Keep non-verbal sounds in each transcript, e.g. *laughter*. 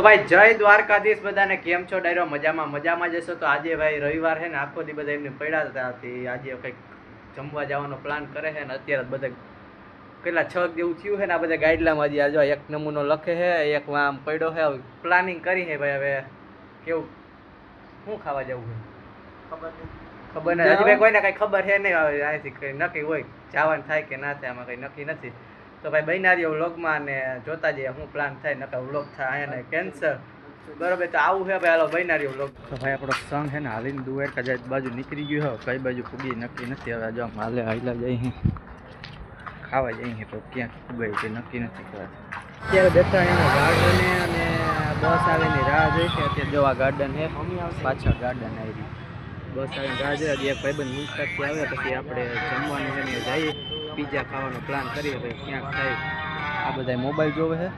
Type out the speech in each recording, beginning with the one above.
તો ભાઈ જય દ્વારકાધીશ બધાને. કેમ છો? ડાયરો મજામાં? મજામાં જશો તો આજે ભાઈ રવિવાર છે ને આખો દી બધા એમને પડ્યા હતા આજે કંઈક જમવા જવાનો પ્લાન કરે છે ને અત્યારે બધા કેટલા છ જેવું થયું છે ને આ બધા ગાઈડલામાં આજે આજે જો એક નમૂનો લખે છે એક આમ પડ્યો છે. પ્લાનિંગ કરી છે ભાઈ હવે. કેવું? શું ખાવા જવું છે? ખબર નથી હજી ભાઈ કોઈને કઈ ખબર છે નહીં હવે અહીંથી કઈ નક્કી હોય જવાનું થાય કે ના થાય આમાં કઈ નક્કી નથી. તો ભાઈ બૈનારીઓ વ્લોગમાં ને જોતા જઈએ શું પ્લાન થાય નકર વ્લોગ થાય અને કેન્સર બરોબર તો આવું છે ભાઈ હાલો બૈનારીઓ વ્લોગ. તો ભાઈ આપણો સંગ છે ને હાલીને દુવેર કદાચ બાજુ નીકળી ગયું હોય કઈ બાજુ પૂગી નક્કી નથી હવે જો હાલે હાલા જઈ ખાવા જઈએ તો ક્યાંક પૂગાય તે નક્કી નથી કરાતું અત્યારે બેઠા એના ગાર્ડને અને બસ આવીને રાહ જોઈ છે અત્યારે જોવા ગાર્ડન છે પાછળ ગાર્ડન આવી બસ આવીને રાહ જોઈએ એક ભાઈબંધ મુલાકાતથી આવે પછી આપણે જમવાનું છે ને જઈએ. પીઝા ખાવાનો પ્લાન કરીએ ભાઈ ક્યાંક થાય આ બધા મોબાઈલ જોવે છે?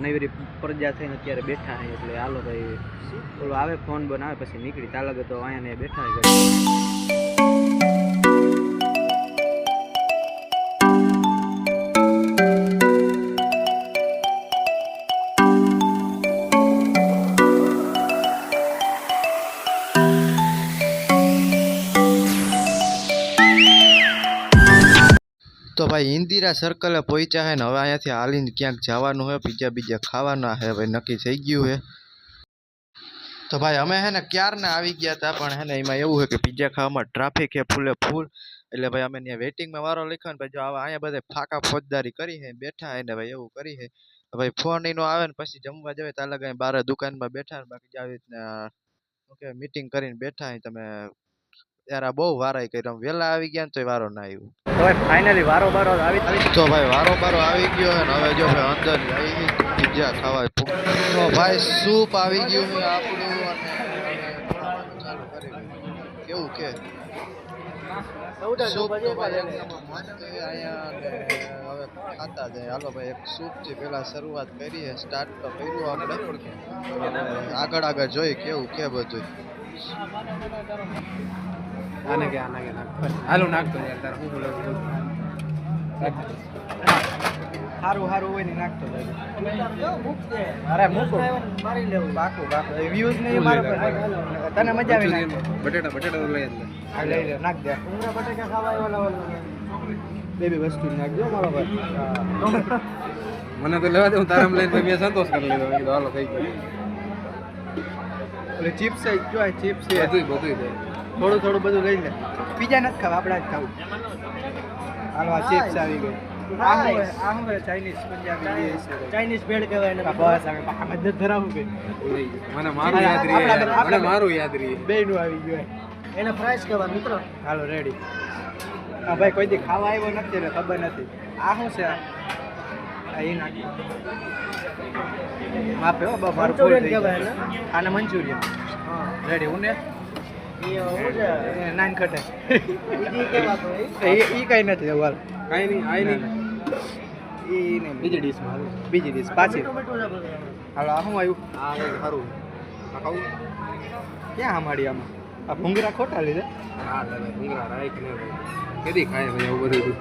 નવી પ્રજા થઈને અત્યારે બેઠા છે એટલે હાલો ભાઈ ઓલો આવે ફોન બનાવે પછી નીકળી. તાલગ તો અહીંયા ને બેઠા ભાઈ, ઇન્દિરા સર્કલે પહોંચ્યા છે ને હવે અહીંયાથી હાલીને ક્યાંક જવાનું હોય, બીજા બીજા ખાવાના છે ભાઈ, નક્કી થઈ ગયું છે તો ભાઈ, અમે હે ને ક્યારના આવી ગયા હતા પણ હે ને એમાં એવું છે કે પીઝા ખાવામાં ટ્રાફિક છે ફૂલે ફૂલ એટલે ભાઈ, અમે ત્યાં વેટિંગમાં વારો લખ્યો ને, ભાઈ, જો આવા અહીંયા બધે ફાકા ફોજદારી કરી છે બેઠા હે ને ભાઈ, એવું કરી છે ભાઈ ફોન એનો આવે ને પછી જમવા જવે ત્યાં લગાય બાર દુકાનમાં બેઠા ને બાકી જે આવી રીતના, શું કહેવાય મીટિંગ કરીને બેઠા હે તમે યાર આ બહુ વારાઈ કર્યો. વહેલા આવી ગયા ને તોય વારો ના આવ્યો. તો ભાઈ ફાઇનલી વારો બારો આવી તો ભાઈ વારો બારો આવી ગયો અને હવે જો ભાઈ અંદર આવી પીઝા ખાવા તો ભાઈ સૂપ આવી ગયું આપણું અને. કેવું કે? સૂપ તો ભાઈ અહીંયા ખાતા જાય હાલો ભાઈ એક સૂપથી પહેલા શરૂઆત કરીએ. સ્ટાર્ટ તો કર્યું આપણે. આગળ આગળ જોઈ કેવું કે બધું. આને કે આને કે નાખ હાલો નાખતો યાર તારે હું બોલો હારું સારું હોય ને નાખતો અરે મૂકો મારી લેવું બાકુ બાકુ. વ્યૂઝ ને મારો તને મજા આવી બટેટા બટેટા લઈ લે. લઈ લે નાખ દે. ઉંગરા બટેકા ખાવા આવ્યા બે બે વસ્તુ નાખજો મારો ભાઈ મને તો લેવા દે હું તારામ લઈને મેં સંતોષ કરી લીધો. કીધું હાલો થઈ ગયું. એટલે ચિપ્સ જો આ ચિપ્સ છે. બધું બધું દે થોડું થોડું બધું લઈ લે. બીજા નથી ખાવા આપણે જ ખાવું. હાલો આ ચિપ્સ આવી ગઈ. ચાઇનીઝ પંજાબી ચાઇનીઝ ભેળ કહેવાય ને બસ હવે નથી ધરાવવું કે. મને મારું યાદ રહી. આપણે મારું યાદ રહી. બે નું આવી ગયું એને ફ્રાઈસ કહેવાય મિત્રો. હાલો રેડી હા ભાઈ કોઈ દી ખાવા આવ્યો નથી ને ખબર નથી. આ શું છે? આ? એ નાખી માપે હો બા મારું ફૂલ થઈ ગયું. આને મંચુરિયન. રેડી હું ને નાન ખટે. એ ઈ કઈ નથી હાલ કાંઈ નહીં આઈ નહીં. એ નહીં બીજી ડીશમાં બીજી ડીશ પાછી. હાલો આ શું આવ્યું? હા સારું ખાવું? ક્યાં હમાડી આમાં? આ ભૂંગરા ખોટા લીધે? હા દાદા ભૂંગળા રાઈક ને કેદી ખાય ભાઈ આવું બધું?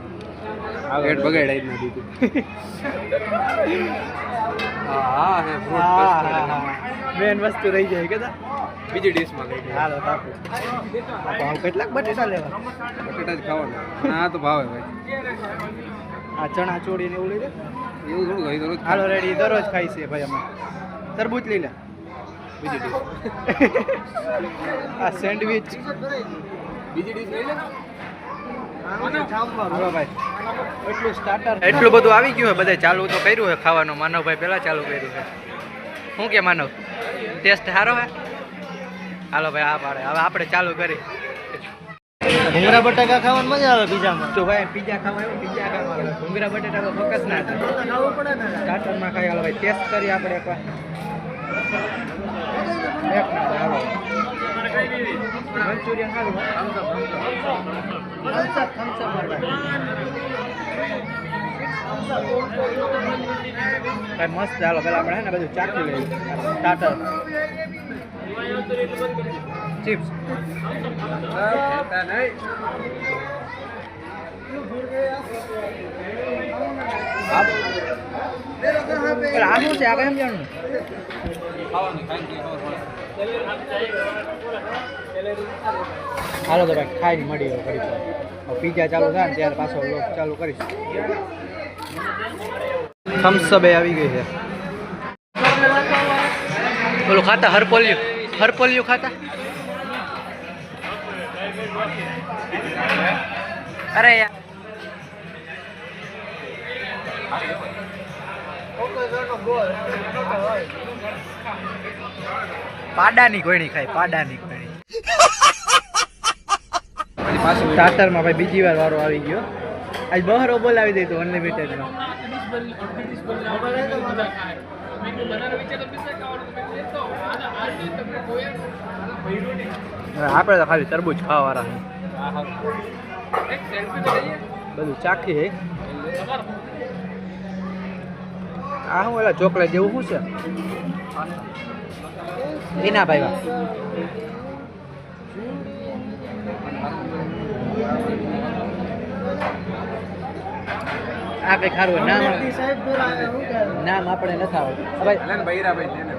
પેટ બગાડાઈ જ ના દીધું હા હા હે ફ્રૂટ હા, હા, કસ્ટર્ડ હા. મેન વસ્તુ રહી જાય કદા બીજી ડીશમાં લઈ ગયા હાલો તાપુ આવું કેટલાક બટેટા લેવા? બટેટા જ ખાવાના. હા તો ભાવે ભાઈ. આ ચણા ચોળી ને એવું લઈ લે? એવું થોડું હોય દરરોજ રોજ હાલો રેડી દરરોજ ખાઈ છે ભાઈ અમે. તરબૂચ લઈ લે. બીજી ડીશ *laughs* આ સેન્ડવિચ બીજી ડીશ લઈ લે? એટલું સ્ટાર્ટર એટલું બધું આવી ગયું છે બધા ચાલુ તો કર્યું છે ખાવાનું. માનવભાઈ પહેલાં ચાલુ કર્યું છે. શું કે માનવ? ટેસ્ટ સારો હે હાલો ભાઈ આ પાડે. હવે આપણે ચાલુ કરી. ભૂંગરા બટાકા ખાવાની મજા આવે પીઝામાં? તો ભાઈ પીઝા ખાવા પીઝા ખાવા ભૂંગરા બટાકા તો ફોકસ ના ખાવું પડે ને. સ્ટાર્ટરમાં ખાઈ હાલો ભાઈ ટેસ્ટ કરીએ આપણે એકવાર. એક minute Thums Manchurian Thums Up Thums Up ભાઈ મસ્ત ચાલો, પેલા આપણે ને બધું ચાખી લઈએ. ટાટર ચિપ્સ આ શું છે આગળ એમ જાણું ખાવાનું હાલો તો ભાઈ, ખાઈને મળીએ ફરી પીઝા ચાલુ થાય ને ત્યારે પાછો લોક ચાલુ કરીશ. થમ્સઅપ આવી ગઈ છે. બોલો, ખાતા? હરપોલિયું હરપોલિયું ખાતા? અરે યાર. પાડાની કોઈની ખાય પાડાની કોઈની પછી ભાઈ બીજી વાર વારો આવી ગયો. આજ બહારો બોલાવી દે તો અનલિમિટેડમાં આપણે તો ખાલી તરબૂચ ખાવાવાળા બધું ચાખી હે. આ હું એલા ચોકલેટ જેવું શું છે? એના ભાઈ. આ કઈ ખારું નામ નામ આપણે નથી આવડતું. ભાઈ બૈરા ભાઈ તેને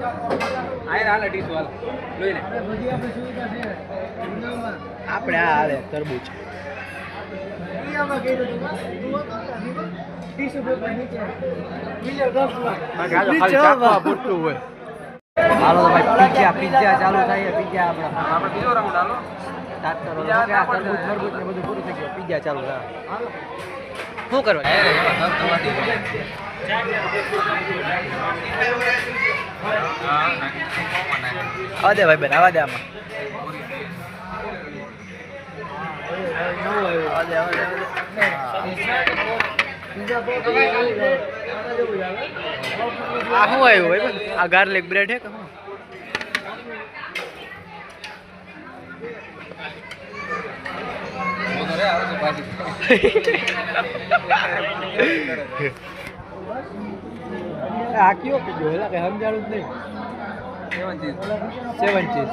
આયર હાલે ડીશ વાલા લોઈ આપણે આ હાલે તરબૂચ. પૂરતું હોય હાલો ભાઈ પિઝા પિઝા ચાલુ થાય પિઝા આપણા આપણે બીજો રાઉન્ડ હાલો સ્ટાર્ટ કરો તો કે આ તરબૂચ તરબૂચ ને બધું પૂરું થઈ ગયું પિઝા ચાલુ થાય શું કરવા આવા દે ભાઈ બેન આવા દે આમાં આવા દે, આવા દે. આ શું આવ્યું ભાઈ? આ ગાર્લિક બ્રેડ હે કે શું? આ કયો પીજો એલા કઈ સમજાણું જ નહીં. સેવન ચીઝ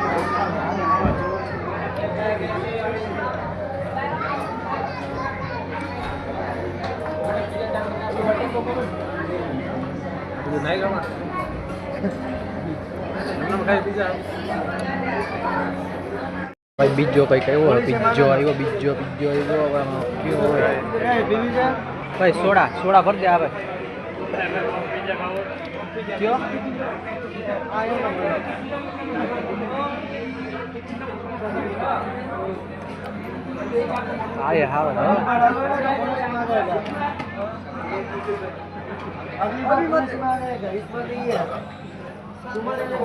ખાઈ બીજા ભાઈ, બીજો કંઈક આવ્યો બીજો આવ્યો, બીજો બીજો આવ્યો કયો ભાઈ, સોડા સોડા ભરજે આવે કયો? હા એ હારો છે હો.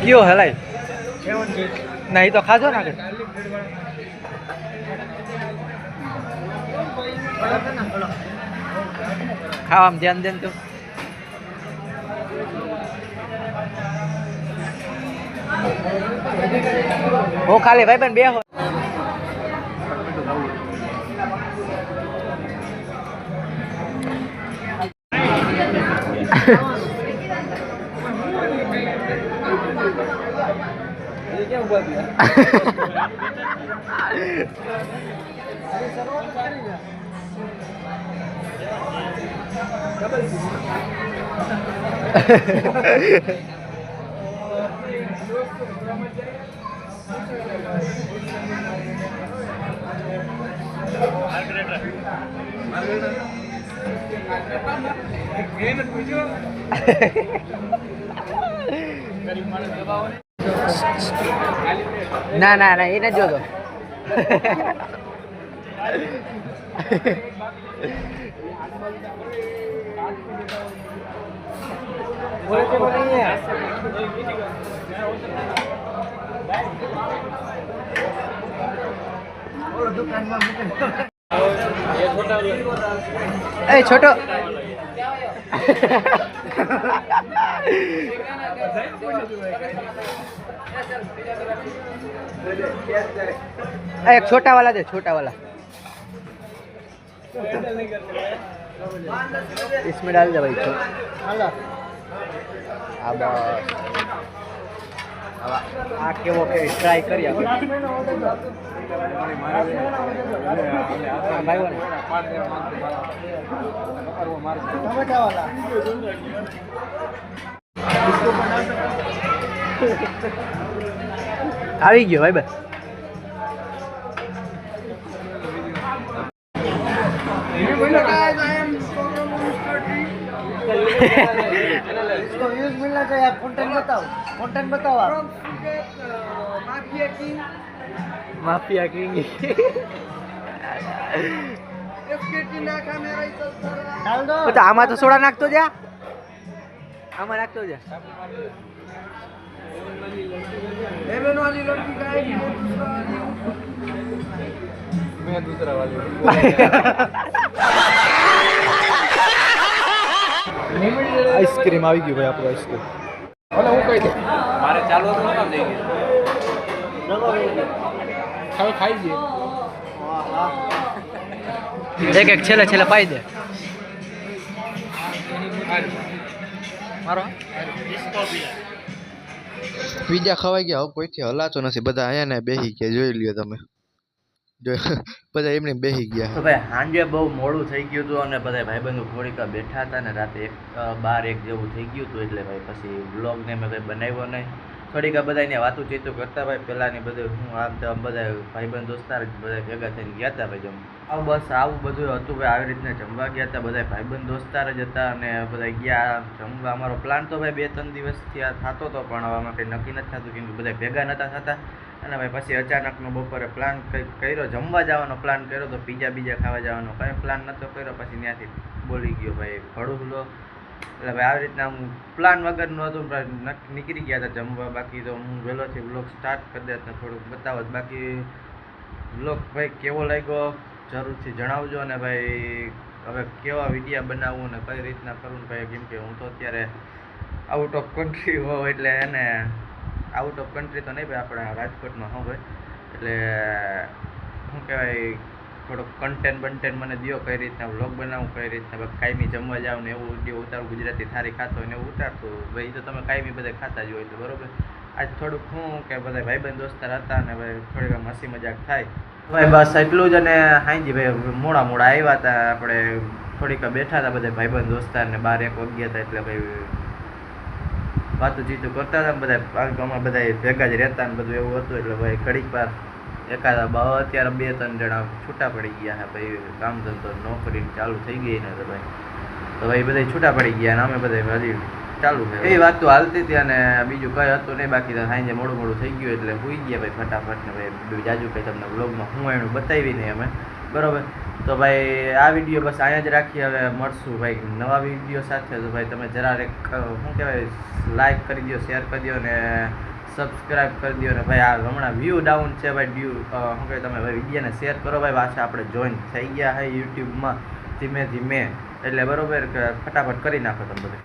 કયો હલાય ના એ તો ખાજો ને આગળ ખાવામાં ધ્યાન દેન તો. હું ખાલી ભાઈ પણ બે *laughs* *laughs* ના ના ના એ નથી જોતો এই ছোট एक छोटा वाला दे छोटा वाला इसमें डाल दे भाई छोटा આ બસ હવે આ કેવો કે ટ્રાય કરી આપણે હા, ભાઈ બોલો. આવી ગયો ભાઈ ભાઈ इसको व्यूज मिलना चाहिए आप कंटेंट बताओ कंटेंट बताओ आप માફિયા કિંગ डाल दो તો આમાં તો સોડા નાખતો જા આમાં નાખતો જા મેં દૂસરા વાલી આઈસ્ક્રીમ આવી ગયું ભાઈ આપણું આઈસ્ક્રીમ ભલે હું કહી દઉં મારે ચાલુ હતું નકામ જઈ ગયું હવે ખાઈ જઈએ એક એક છેલ્લે છેલ્લે પાઈ દે મારો બીજા ખવાઈ ગયા હવે કોઈથી હલાતો નથી બધા અહીંયા ને બેસી ગયા જોઈ લ્યો તમે જો *laughs* બધા એમને બેસી ગયા. તો ભાઈ સાંજે બહુ મોડું થઈ ગયું હતું અને બધા ભાઈબંધો થોડીક બેઠા હતા ને રાતે એક બાર એક જેવું થઈ ગયું હતું એટલે ભાઈ પછી બ્લોગને મેં કંઈ બનાવ્યો નહીં. થોડીક બધા વાતું ચીતું કરતા ભાઈ પહેલાંની બધું હું આમ તો બધા ભાઈબંધ દોસ્તાર બધા ભેગા થઈને ગયા હતા ભાઈ જમ. આવું બસ આવું બધું હતું ભાઈ આવી રીતના જમવા ગયા હતા બધા ભાઈબંધ દોસ્તાર જ હતા અને બધા ગયા જમવા. અમારો પ્લાન તો ભાઈ બે ત્રણ દિવસથી આ થતો હતો પણ હવે આમાં કંઈ નક્કી નથી થતું કેમ કે બધા ભેગા નહોતા થતા. અને ભાઈ પછી અચાનકનો બપોરે પ્લાન કર્યો, જમવા જવાનો પ્લાન કર્યો તો પીઝા બીજા ખાવા જવાનો. કંઈ પ્લાન નહોતો કર્યો, પછી ત્યાંથી બોલી ગયો ભાઈ ભડુલો એટલે ભાઈ આવી રીતના હું પ્લાન વગરનું હતું નીકળી ગયા હતા જમવા. બાકી તો હું વહેલોથી બ્લોગ સ્ટાર્ટ કરી દેત ને થોડુંક બતાવો બાકી બ્લોગ ભાઈ કેવો લાગ્યો? જરૂરથી જણાવજો અને ભાઈ, હવે કેવા વિડીયા બનાવવું ને કઈ રીતના કરવું ભાઈ? કેમ કે હું તો અત્યારે આઉટ ઓફ કન્ટ્રી હોઉં એટલે એને આઉટ ઓફ કન્ટ્રી તો નહીં ભાઈ આપણે રાજકોટમાં હોઉં ભાઈ. એટલે, શું કહેવાય, થોડોક કન્ટેન્ટ બન્ટેન્ટ મને દો કઈ રીતના વ્લોગ બનાવું, કઈ રીતના કાયમી જમવા જાવ ને એવું વીડિયો ઉતારું, ગુજરાતી થારી ખાતો હોય ને એવું ઉતારતું ભાઈ તો તમે કાયમી બધા ખાતા જ હોય એટલે બરોબર. આજ થોડુંક શું કે બધા ભાઈબંધ દોસ્તાર હતા ને ભાઈ થોડીક આમ હસી મજાક થાય. ભાઈ, બસ એટલું જ અને હાંજી ભાઈ, મોડા મોડા આવ્યા હતા આપણે થોડીક બેઠા હતા બધા ભાઈબંધ દોસ્તાર ને બાર એક વાગ્યા હતા એટલે ભાઈ વાતું ચીતું કરતા હતા બધા કારણ કે અમે બધા ભેગા જ રહેતા ને બધું એવું હતું એટલે ભાઈ ઘડીક પાર એકાદા બા અત્યારે બે ત્રણ જણા છૂટા પડી ગયા છે ભાઈ, કામ ધંધો નોકરી ચાલુ થઈ ગઈ ને તો ભાઈ. તો ભાઈ બધા છૂટા પડી ગયા અને અમે બધા હજી ચાલુ એવી વાત તો હાલતી હતી અને બીજું કઈ હતું નહીં, બાકી તો સાંજે મોડું મોડું થઈ ગયું એટલે હોઈ ગયા ભાઈ ફટાફટ ને ભાઈ, જાજુ કંઈ તમને બ્લોગમાં હું એનું બતાવી નહીં અમે. બરોબર? તો ભાઈ, આ વીડિયો બસ અહીંયા જ રાખીએ હવે મળશું ભાઈ નવા વીડિયો સાથે. તો ભાઈ, તમે જરા એક શું કહેવાય લાઈક કરી દો શેર કરી દો ને સબસ્ક્રાઇબ કરી દો ને ભાઈ, આ હમણાં વ્યૂ ડાઉન છે ભાઈ વ્યૂ શું કહેવાય, તમે ભાઈ વિડીયોને શેર કરો ભાઈ, પાછા આપણે જોઈન થઈ ગયા છે યુટ્યુબમાં ધીમે ધીમે. એટલે બરોબર ફટાફટ કરી નાખો તમે બધું.